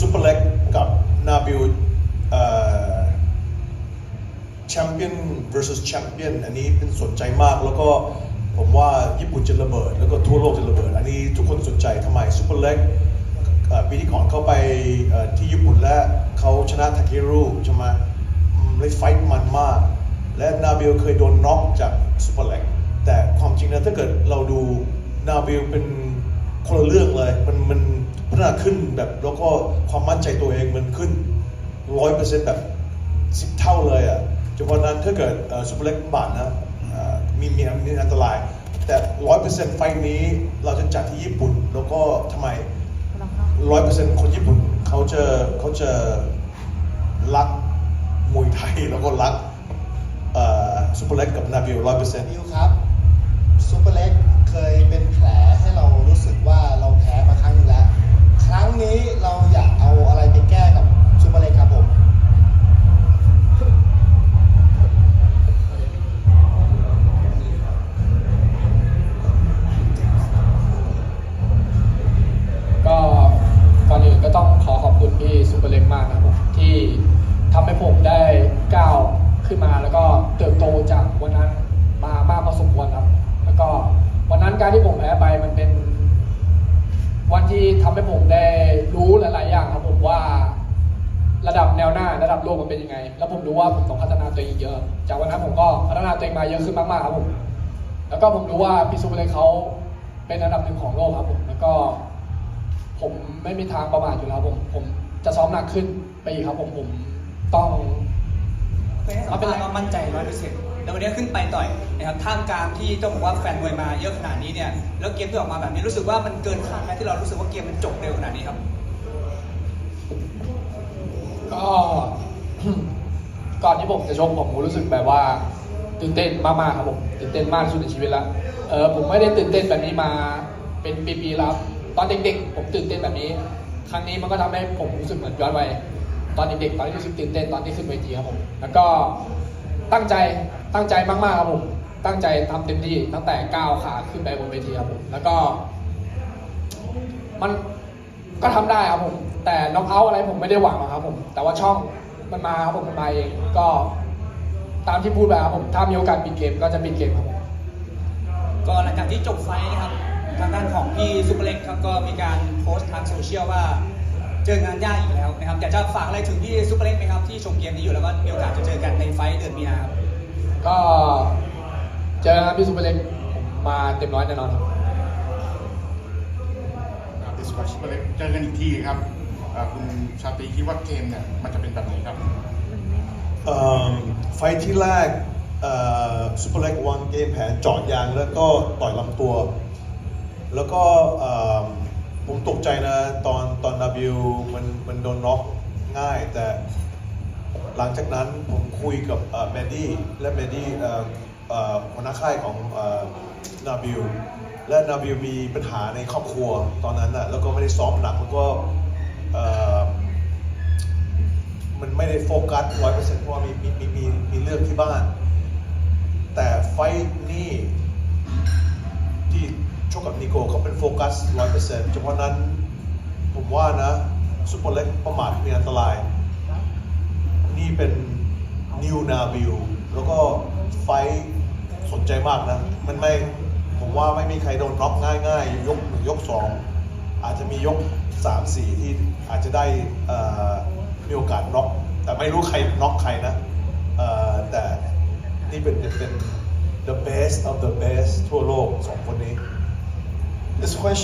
ซูเปอร์เล็กกับนาบิลแชมเปี้ยน versus แชมเปี้ยนอันนี้เป็นสนใจมากแล้วก็ผมว่าญี่ปุ่นจะระเบิด แล้วก็ทั่วโลกจะระเบิด อันนี้ทุกคนสนใจทำไมซูเปอร์เล็กปีที่ก่อนเข้าไปที่ญี่ปุ่นและเขาชนะทาเครุใช่ไหมเลยไฟท์มันมาก และนาบิลเคยโดนน็อกจากซูเปอร์เล็กแต่ความจริงนะถ้าเกิดเราดูนาบิลเป็นคนละเรื่องเลยมันมัน นาขึ้นแบบแล้วก็ความมั่นใจตัวเองมันขึ้นร้อยเปอร์เซ็นต์แบบสิบเท่าเลยอะเฉพาะนั้นถ้าเกิดซูเปอร์เล็กบาดนะเอ่อมีมีมีอันตราย แต่ร้อยเปอร์เซ็นต์ไฟล์นี้เราจะจัดที่ญี่ปุ่น แล้วก็ทำไมร้อยเปอร์เซ็นต์คนญี่ปุ่นเขาจะเขาจะรักมวยไทยแล้วก็รักซูเปอร์เล็กกับนาบิลร้อยเปอร์เซ็นต์นิวครับซูเปอร์เล็กเคยเป็นแผลให้เรารู้สึกว่า รั้งนี้เราอยากเอาอะไรไปแก้กับซูเปอร์เล็กครับผม ก็ก่อนอื่นก็ต้องขอขอบคุณพี่ซูเปอร์เล็กมากนะครับผมที่ทำให้ผมได้ก้าวขึ้นมาแล้วก็เติบโตจากวันนั้นมามากพอสมควรครับ แล้วก็วันนั้นการที่ผมแพ้ไปมันเป็น ที่ทำให้ผมได้รู้หลาย ๆ อย่างครับผมว่า ระดับแนวหน้าระดับโลกมันเป็นยังไง แล้วผมรู้ว่าผมต้องพัฒนาตัวเองเยอะ จากวันนั้นผมก็พัฒนาตัวเองมาเยอะขึ้นมาก ๆ ครับผม แล้วก็ผมรู้ว่าพี่ซูเปอร์เล็กเขาเป็นอันดับหนึ่งของโลกครับผม แล้วก็ ผมไม่มีทางประมาทอยู่แล้วผม ผมจะซ้อมหนักขึ้นไปอีกครับผม ผมต้อง เคยให้สัมภาษณ์ว่ามั่นใจร้อยเปอร์เซ็นต์แล้ววันนี้ขึ้นไปต่อยนะครับท่ามกลางที่ต้องบอกว่าแฟนมวยมาเยอะขนาดนี้เนี่ยแล้วเกมที่ออกมาแบบนี้รู้สึกว่ามันเกินคาดไหมที่เรารู้สึกว่าเกมมันจบเร็วขนาดนี้ครับ ก็ ก่อนที่ผมจะชกผมก็รู้สึกแบบว่าตื่นเต้นมากๆครับผมตื่นเต้นมากที่สุดในชีวิตแล้วเออผมไม่ได้ตื่นเต้นแบบนี้มาเป็นปีๆแล้วครับตอนเด็กๆ ผมตื่นเต้นแบบนี้ ครั้งนี้มันก็ทำให้ผมรู้สึกเหมือนย้อนวัย ตอนเด็กๆตอนที่รู้สึกตื่นเต้นตอนที่ขึ้นเวทีครับผมแล้วก็ตั้งใจตั้งใจมากๆครับผมตั้งใจทำเต็มที่ตั้งแต่ก้าวขาขึ้นไปบนเวทีครับผมแล้วก็ มันก็ทำได้ครับผม แต่น็อกเอาท์อะไรผมไม่ได้หวังหรอกครับผม แต่ว่าช่องมันมาครับผมมันมาเองก็ตามที่พูดไปครับผมถ้ามีโอกาสปิดเกมก็จะปิดเกมครับผมก็หลังจากที่จบไฟนะครับทางด้านของพี่ซุปเปอร์เล็กครับก็มีการโพสต์ทางโซเชียลว่า เจองานยากอีกแล้วนะครับอยากจะฝากอะไรถึงพี่ซุปเปอร์เล็กไหมครับที่ชมเกมนี้อยู่แล้วก็มีโอกาสจะเจอกันในไฟท์เดือนมีนาครับก็เจอกันครับพี่ซูเปอร์เล็กผมมาเต็มร้อยแน่นอนครับดิสคัชเล็กเจอกันอีกทีครับอ่าคุณชาตรีคิดว่าเกมเนี่ยมันจะเป็นแบบไหนครับ เอิ่มไฟท์ที่แรกซูเปอร์เล็กวางเกมแผนเจาะยางแล้วก็ต่อยลำตัว แล้วก็เอิ่มผมตกใจนะตอนตอนนา บิลมันมันโดนน็อกง่ายแต่หลังจากนั้นผมคุยกับแมดดี้และแมดดี้หัวหน้าค่ายของนาบิลและนาบิลมีปัญหาในครอบครัวตอนนั้นน่ะแล้วก็ไม่ได้ซ้อมหนักแล้วก็มันไม่ได้โฟกัสร้อยเปอร์เซ็นต์เพราะมีมีมีมีมีเรื่องที่บ้าน แต่ไฟท์นี่ที่ชกกับนิโก้เขาเป็นโฟกัสร้อยเปอร์เซ็นต์เฉพาะนั้น ผมว่านะซุปเปอร์เล็กประมาทมีอันตราย นี่เป็นนิวนาบิลแล้วก็ไฟสนใจมากนะ มันไม่ ผมว่าไม่มีใครโดนน็อกง่ายๆ ยกหนึ่งยกสองอาจจะมียกสามสี่ที่อาจจะได้มีโอกาสน็อกแต่ไม่รู้ใครน็อกใครนะแต่นี่เป็นเป็น the best of the best ทั่วโลกสองคนนี้ This question